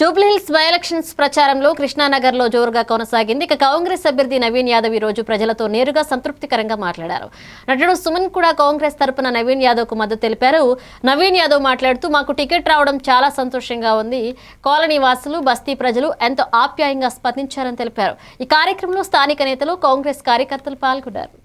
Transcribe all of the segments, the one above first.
Jubilee Hills by elections ప్రచారంలో కృష్ణానగర్లో జోరుగా కొనసాగింది. ఇక కాంగ్రెస్ అభ్యర్థి నవీన్ యాదవ్ ఈ రోజు ప్రజలతో నేరుగా సంతృప్తికరంగా మాట్లాడారు. నటుడు సుమన్ కూడా కాంగ్రెస్ తరపున నవీన్ యాదవ్కు మద్దతు తెలిపారు. నవీన్ యాదవ్ మాట్లాడుతూ మాకు టికెట్ రావడం చాలా సంతోషంగా ఉంది. కాలనీ వాసులు బస్తీ ప్రజలు ఎంతో ఆప్యాయంగా స్పందించారని తెలిపారు. ఈ కార్యక్రమంలో స్థానిక నేతలు కాంగ్రెస్ కార్యకర్తలు పాల్గొన్నారు.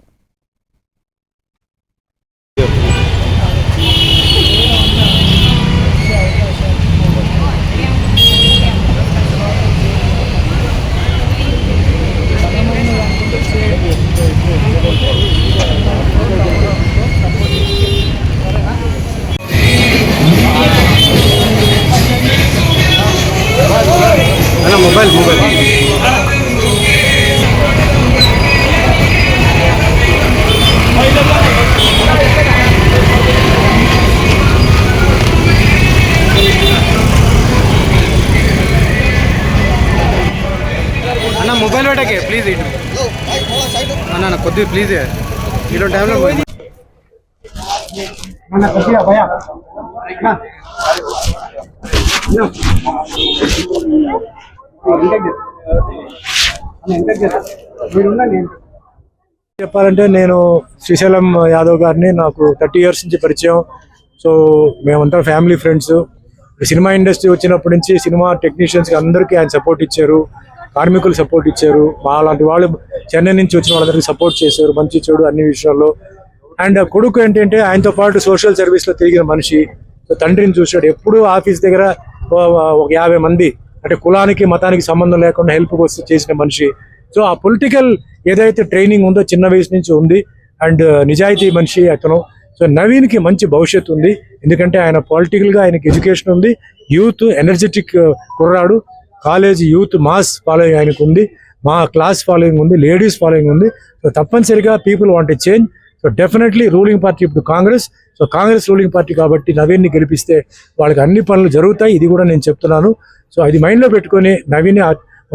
అన్న మొబైల్ మొబైల్ అన్న మొబైల్ పెట్టకే ప్లీజ్ ఇటు అన్న అన్న కొద్దిగా ప్లీజ్ ఇటు టైంలో అన్న కొద్దిగా భయ అన్న. చెప్పాలంటే నేను శ్రీశైలం యాదవ్ గారిని నాకు థర్టీ ఇయర్స్ నుంచి పరిచయం. సో మేమంతా ఫ్యామిలీ ఫ్రెండ్స్. సినిమా ఇండస్ట్రీ వచ్చినప్పటి నుంచి సినిమా టెక్నీషియన్స్కి అందరికీ ఆయన సపోర్ట్ ఇచ్చారు. కార్మికులు సపోర్ట్ ఇచ్చారు. మా లాంటి వాళ్ళు చెన్నై నుంచి వచ్చిన వాళ్ళందరికీ సపోర్ట్ చేశారు. మంచి చెడు అన్ని విషయాల్లో. అండ్ కొడుకు ఏంటంటే ఆయనతో పాటు సోషల్ సర్వీస్లో తిరిగిన మనిషి. తండ్రిని చూశాడు. ఎప్పుడూ ఆఫీస్ దగ్గర ఒక యాభై మంది అంటే కులానికి మతానికి సంబంధం లేకుండా హెల్ప్ వస్తే చేసిన మనిషి. సో ఆ పొలిటికల్ ఏదైతే ట్రైనింగ్ ఉందో చిన్న వయసు నుంచి ఉంది. అండ్ uh, నిజాయితీ మనిషి అతను. సో నవీన్కి మంచి భవిష్యత్తు ఉంది. ఎందుకంటే ఆయన పొలిటికల్గా ఆయనకి ఎడ్యుకేషన్ ఉంది. యూత్ ఎనర్జెటిక్ uh, కుర్రాడు. కాలేజ్ యూత్ మాస్ ఫాలోయింగ్ ఆయనకు ఉంది మా క్లాస్ ఫాలోయింగ్ ఉంది. లేడీస్ ఫాలోయింగ్ ఉంది. సో తప్పనిసరిగా people want change so definitely ruling party ఇప్పుడు Congress. So Congress ruling party కాబట్టి నవీన్ని గెలిపిస్తే వాళ్ళకి అన్ని పనులు జరుగుతాయి. ఇది కూడా నేను చెప్తున్నాను. సో అది మైండ్లో పెట్టుకొని నవీన్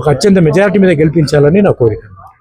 ఒక అత్యంత మెజారిటీ మీద గెలిపించాలని నా కోరిక.